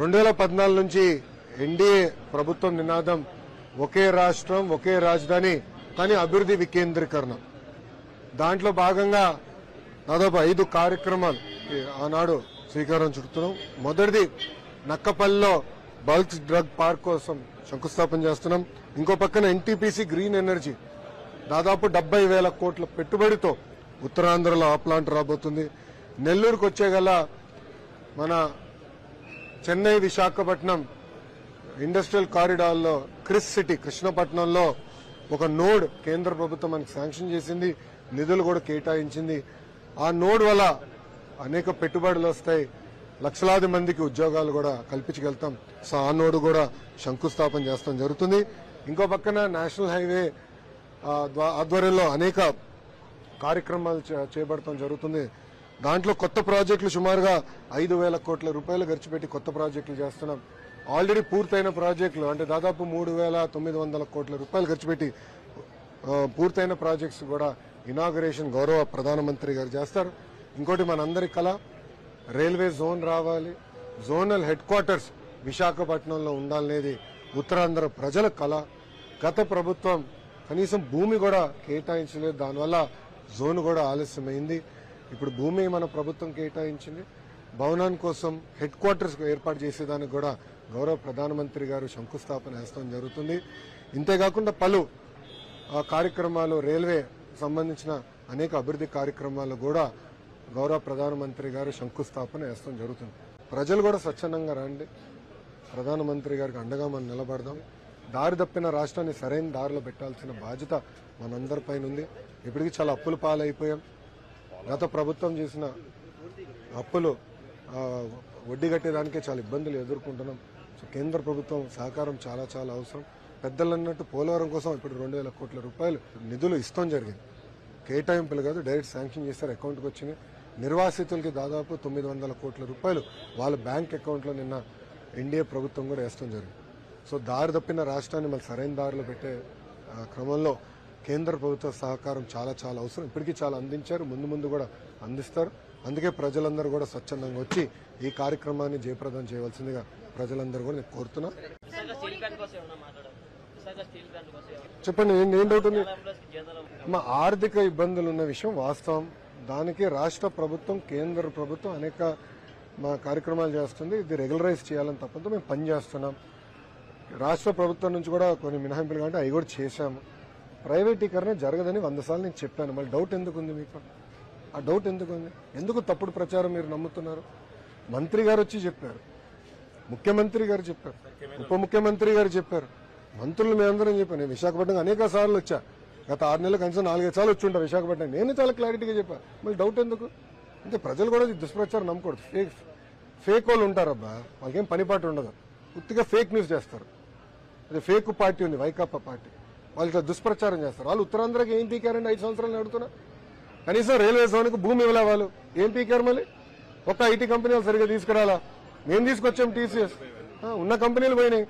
రెండు వేల పద్నాలుగు నుంచి ఎన్డీఏ ప్రభుత్వం నినాదం ఒకే రాష్ట్రం ఒకే రాజధాని కానీ అభివృద్ధి వికేంద్రీకరణ. దాంట్లో భాగంగా దాదాపు ఐదు కార్యక్రమాలు ఆనాడు శ్రీకారం చుడుతున్నాం మొదటిది నక్కపల్లిలో బల్క్ డ్రగ్ పార్క్ కోసం శంకుస్థాపన చేస్తున్నాం. ఇంకో పక్కన ఎన్టీపీసీ గ్రీన్ ఎనర్జీ. దాదాపు డెబ్బై వేల కోట్ల పెట్టుబడితో ఉత్తరాంధ్రలో ఆ ప్లాంట్ రాబోతుంది. నెల్లూరుకు వచ్చే గల మన చెన్నై విశాఖపట్నం ఇండస్ట్రియల్ కారిడార్లో క్రిస్ సిటీ కృష్ణపట్నంలో ఒక నోడ్ కేంద్ర ప్రభుత్వం మనకి శాంక్షన్ చేసింది. నిధులు కూడా కేటాయించింది. ఆ నోడ్ వల్ల అనేక పెట్టుబడులు వస్తాయి. లక్షలాది మందికి ఉద్యోగాలు కూడా కల్పించగలుగుతాం. సో ఆ నోడు కూడా శంకుస్థాపన చేస్తాం జరుగుతుంది. ఇంకో పక్కన నేషనల్ హైవే ఆధ్వర్యంలో అనేక కార్యక్రమాలు చే- చేపడటం జరుగుతుంది. దాంట్లో కొత్త ప్రాజెక్టులు సుమారుగా ఐదు వేల కోట్ల రూపాయలు ఖర్చు పెట్టి కొత్త ప్రాజెక్టులు చేస్తున్నాం. ఆల్రెడీ పూర్తయిన ప్రాజెక్టులు అంటే దాదాపు మూడు వేల తొమ్మిది వందల కోట్ల రూపాయలు ఖర్చు పెట్టి పూర్తయిన ప్రాజెక్ట్స్ కూడా ఇనాగరేషన్ గౌరవ ప్రధానమంత్రి గారు చేస్తారు. ఇంకోటి మనందరి కళ రైల్వే జోన్ రావాలి. జోనల్ హెడ్ క్వార్టర్స్ విశాఖపట్నంలో ఉండాలనేది ఉత్తరాంధ్ర ప్రజల కళ గత ప్రభుత్వం కనీసం భూమి కూడా కేటాయించలేదు. దానివల్ల జోన్ కూడా ఆలస్యమైంది. ఇప్పుడు భూమి మన ప్రభుత్వం కేటాయించింది. భవనాన్ని కోసం హెడ్ క్వార్టర్స్ ఏర్పాటు చేసేదానికి కూడా గౌరవ ప్రధానమంత్రి గారు శంకుస్థాపన వేస్తాం జరుగుతుంది. ఇంతేకాకుండా పలు ఆ కార్యక్రమాలు రైల్వే సంబంధించిన అనేక అభివృద్ధి కార్యక్రమాలు కూడా గౌరవ ప్రధానమంత్రి గారు శంకుస్థాపన వేస్తాం జరుగుతుంది. ప్రజలు కూడా స్వచ్ఛందంగా రండి. ప్రధానమంత్రి గారికి అండగా మనం నిలబడదాం. దారి తప్పిన రాష్ట్రాన్ని సరైన దారిలో పెట్టాల్సిన బాధ్యత మనందరిపైన ఉంది. ఇప్పటికీ చాలా అప్పుల పాలైపోయాం. గత ప్రభుత్వం చేసిన అప్పులు వడ్డీ కట్టేదానికే చాలా ఇబ్బందులు ఎదుర్కొంటున్నాం. సో కేంద్ర ప్రభుత్వం సహకారం చాలా చాలా అవసరం. పెద్దలు అన్నట్టు పోలవరం కోసం ఇప్పుడు రెండు వేల కోట్ల రూపాయలు నిధులు ఇస్తాం జరిగింది. కేటాయింపులు కాదు డైరెక్ట్ శాంక్షన్ చేస్తారు అకౌంట్కి వచ్చినాయి. నిర్వాసితులకి దాదాపు తొమ్మిది వందల కోట్ల రూపాయలు వాళ్ళ బ్యాంక్ అకౌంట్లో నిన్న ఎన్డీఏ ప్రభుత్వం కూడా వేస్తాం జరిగింది. సో దారి తప్పిన రాష్ట్రాన్ని మళ్ళీ సరైన దారిలో పెట్టే క్రమంలో కేంద్ర ప్రభుత్వ సహకారం చాలా చాలా అవసరం. ఇప్పటికీ చాలా అందించారు. ముందు ముందు కూడా అందిస్తారు. అందుకే ప్రజలందరూ కూడా స్వచ్ఛందంగా వచ్చి ఈ కార్యక్రమాన్ని జయప్రదం చేయవలసిందిగా ప్రజలందరూ కూడా నేను కోరుతున్నా. చెప్పండి ఏం ఏం డౌట్ ఉంది? మా ఆర్థిక ఇబ్బందులు ఉన్న విషయం వాస్తవం. దానికి రాష్ట్ర ప్రభుత్వం కేంద్ర ప్రభుత్వం అనేక మా కార్యక్రమాలు చేస్తుంది. ఇది రెగ్యులరైజ్ చేయాలని తప్పంతో మేము పనిచేస్తున్నాం. రాష్ట్ర ప్రభుత్వం నుంచి కూడా కొన్ని మినహాయింపులు కంటే అవి కూడా చేశాము. ప్రైవేటీకరణ జరగదని వంద సార్లు నేను చెప్పాను. మళ్ళీ డౌట్ ఎందుకు ఉంది మీకు? ఆ డౌట్ ఎందుకు ఉంది ఎందుకు తప్పుడు ప్రచారం మీరు నమ్ముతున్నారు? మంత్రి గారు వచ్చి చెప్పారు. ముఖ్యమంత్రి గారు చెప్పారు. ఉప ముఖ్యమంత్రి గారు చెప్పారు. మంత్రులు మేమందరం చెప్పాను నేను విశాఖపట్నం అనేక సార్లు వచ్చా. గత ఆరు నెలలు కనీసం నాలుగైదు సార్లు వచ్చి ఉంటా విశాఖపట్నం. నేను చాలా క్లారిటీగా చెప్పాను మళ్ళీ డౌట్ ఎందుకు? అంటే ప్రజలు కూడా దుష్ప్రచారం నమ్మకూడదు. ఫేక్ ఫేక్ వాళ్ళు ఉంటారబ్బా. వాళ్ళకేం పనిపాటు ఉండదు. ఉత్తిగా ఫేక్ న్యూస్ చేస్తారు. అదే ఫేక్ పార్టీ ఉంది వైకాపా పార్టీ. వాళ్ళు ఇట్లా దుష్ప్రచారం చేస్తారు. వాళ్ళు ఉత్తరాంధ్రకి ఏం పీకారండి ఐదు సంవత్సరాలు అడుగుతున్నా? కనీసం రైల్వే జోన్కి భూమి ఇవ్వలే వాళ్ళు ఏం పీకారు మళ్ళీ? ఒక్క ఐటీ కంపెనీలు సరిగ్గా తీసుకురాలా? మేము తీసుకొచ్చాం టీసీఎస్. ఉన్న కంపెనీలు పోయినాయి.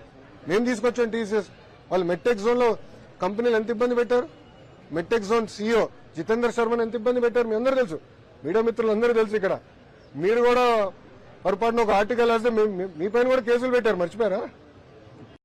మేము తీసుకొచ్చాం టీసీఎస్. వాళ్ళు మెట్టెక్ జోన్లో కంపెనీలు ఎంత ఇబ్బంది పెట్టారు? మెట్టెక్ జోన్ సీఈఓ జితేందర్ శర్మని ఎంత ఇబ్బంది పెట్టారు? మీ అందరూ తెలుసు. మీడియా మిత్రులు అందరూ తెలుసు ఇక్కడ. మీరు కూడా పొరపాటున ఒక ఆర్టికల్ వేస్తే మీ పైన కూడా కేసులు పెట్టారు. మర్చిపోయారా?